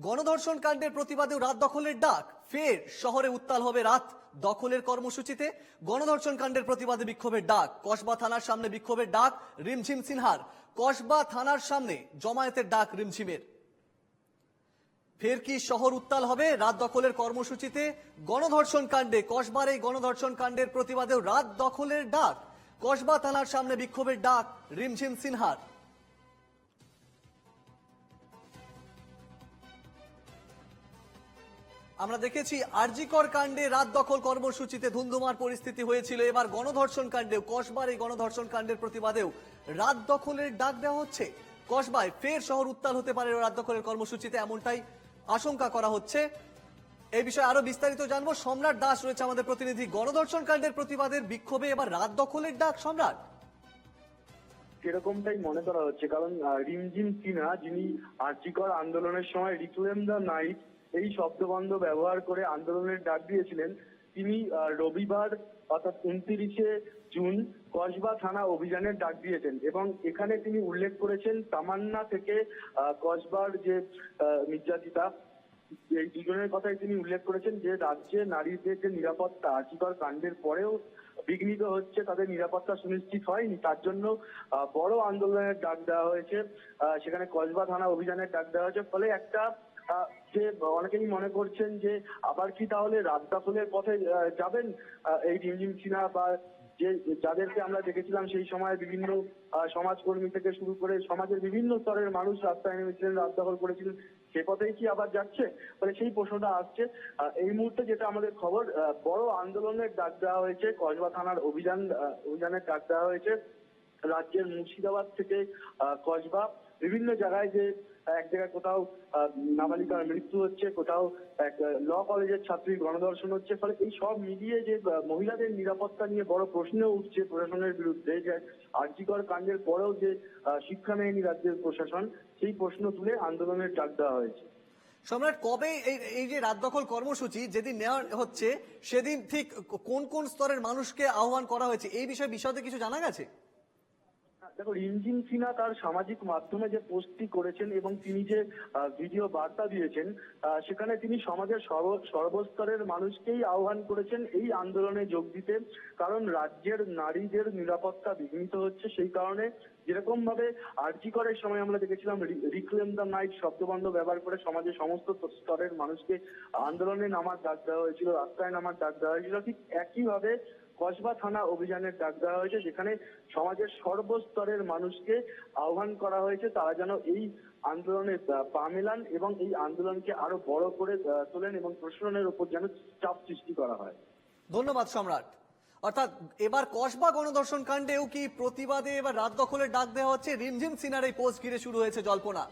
গণধর্ষণ কাণ্ডের প্রতিবাদেও রাত দখলের ডাক। ফের শহরে উত্তাল হবে রাত দখলের কর্মসূচিতে। গণধর্ষণ কাণ্ডের প্রতিবাদে বিক্ষোভের ডাক। কসবা থানার সামনে বিক্ষোভের ডাক, রিমঝিম সিনহার। কসবা থানার সামনে জমায়েতের ডাক, রিমঝিমের। ফের কি শহর উত্তাল হবে রাত দখলের কর্মসূচিতে? গণধর্ষণ কাণ্ডে, কসবার এই গণধর্ষণ কাণ্ডের প্রতিবাদেও রাত দখলের ডাক। কসবা থানার সামনে বিক্ষোভের ডাক, রিমঝিম সিনহার। আমরা দেখেছি আরজিকর কাণ্ডে রাত দখল কর্মসূচিতে ধুন্ধুমার পরিস্থিতি হয়েছিল। এবার গণধর্ষণ কাণ্ডেও, কসবার এই গণধর্ষণ কাণ্ডের প্রতিবাদেও রাত দখলের ডাক দেওয়া হচ্ছে। কসবায় ফের শহর উত্তাল হতে পারে রাত দখলের কর্মসূচিতে, এমনটাই আশঙ্কা করা হচ্ছে। এই বিষয়ে আরও বিস্তারিত জানব। সম্রাট দাস রয়েছে আমাদের প্রতিনিধি। গণধর্ষণ কাণ্ডের প্রতিবাদের বিক্ষোভে এবার রাত দখলের ডাক, সম্রাট। সেরকমটাই মনে করা হচ্ছে। কারণ রিমঝিম সিনহা যিনি আর্জিকর আন্দোলনের সময় রিক্লেম দ্য নাইট এই শব্দবন্ধ ব্যবহার করে আন্দোলনের ডাক দিয়েছিলেন তিনি রবিবার অর্থাৎ উনত্রিশে জুন কসবা থানা অভিযানের ডাক দিয়েছেন এবং এখানে তিনি উল্লেখ করেছেন তামান্না থেকে কসবার যে নির্যাতিতা, এই দুজনের কথাই তিনি উল্লেখ করেছেন যে রাজ্যে নারীদের যে নিরাপত্তা আর্জিকর কাণ্ডের পরেও বিঘ্নিত হচ্ছে, তাদের নিরাপত্তা সুনিশ্চিত হয়নি, তার জন্য বড় আন্দোলনের ডাক দেওয়া হয়েছে। সেখানে কসবা থানা অভিযানের ডাক দেওয়া হয়েছে। ফলে একটা যে অনেকেই মনে করছেন যে, আবার কি তাহলে রাত দখলের পথে যাবেন? এই রিমঝিম সিনহা বা যে, যাদেরকে আমরা দেখেছিলাম সেই সময় বিভিন্ন সমাজকর্মী থেকে শুরু করে সমাজের বিভিন্ন স্তরের মানুষ রাস্তায় নেমেছিলেন, রাত দখল করেছিলেন। সে পথেই কি আবার যাচ্ছে? মানে সেই প্রশ্নটা আসছে। এই মুহূর্তে যেটা আমাদের খবর বড় আন্দোলনের ডাক দেওয়া হয়েছে, কসবা থানার অভিযান অভিযানের ডাক দেওয়া হয়েছে। রাজ্যের মুর্শিদাবাদ থেকে কসবা, বিভিন্ন জায়গায় যে এক জায়গায় কোথাও নাবালিকার মৃত্যু হচ্ছে, কোথাও এক ল কলেজের ছাত্রীর গণধর্ষণ হচ্ছে, ফলে এই সব মিলিয়ে যে মহিলাদের নিরাপত্তা নিয়ে বড় প্রশ্ন উঠছে প্রশাসনের বিরুদ্ধে যে, আর্জিকর কাণ্ডের পরেও যে শিক্ষা নেয়নি রাজ্যের প্রশাসন, সেই প্রশ্ন তুলে আন্দোলনের ডাক দেওয়া হয়েছে। সম্রাট, কবে এই এই যে রাত দখল কর্মসূচি যেদিন নেওয়া হচ্ছে, সেদিন ঠিক কোন কোন স্তরের মানুষকে আহ্বান করা হয়েছে? এই বিষয়ে বিশদে কিছু জানা গেছে? দেখো রিমঝিম সিনহা তার সামাজিক মাধ্যমে যে পোস্টটি করেছেন এবং তিনি যে ভিডিও বার্তা দিয়েছেন সেখানে তিনি সমাজের সর্বস্তরের মানুষকেই আহ্বান করেছেন এই আন্দোলনে যোগ দিতে। কারণ রাজ্যের নারীদের নিরাপত্তা বিঘ্নিত হচ্ছে সেই কারণে। যেরকম ভাবে আর্জি করার সময় আমরা দেখেছিলাম রিক্লেম দ্য নাইট শব্দবন্ধ ব্যবহার করে সমাজের সমস্ত স্তরের মানুষকে আন্দোলনে নামার ডাক দেওয়া হয়েছিল, রাস্তায় নামার ডাক দেওয়া হয়েছিল। ঠিক একইভাবে কসবা থানা অভিযানের ডাক দেওয়া হয়েছে, যেখানে সমাজের সর্বস্তরের মানুষকে আহ্বান করা হয়েছে, তারা যেন এই আন্দোলনে পা মেলান এবং এই আন্দোলনকে আরও বড় করে তোলেন এবং প্রশাসনের উপর যেন চাপ সৃষ্টি করা হয়। ধন্যবাদ, সম্রাট। অর্থাৎ এবার কসবা গণধর্ষণ কাণ্ডেও কি প্রতিবাদে এবার রাত দখলের ডাক দেওয়া হচ্ছে? রিমঝিম সিনার এই পোস্ট ঘিরে শুরু হয়েছে জল্পনা।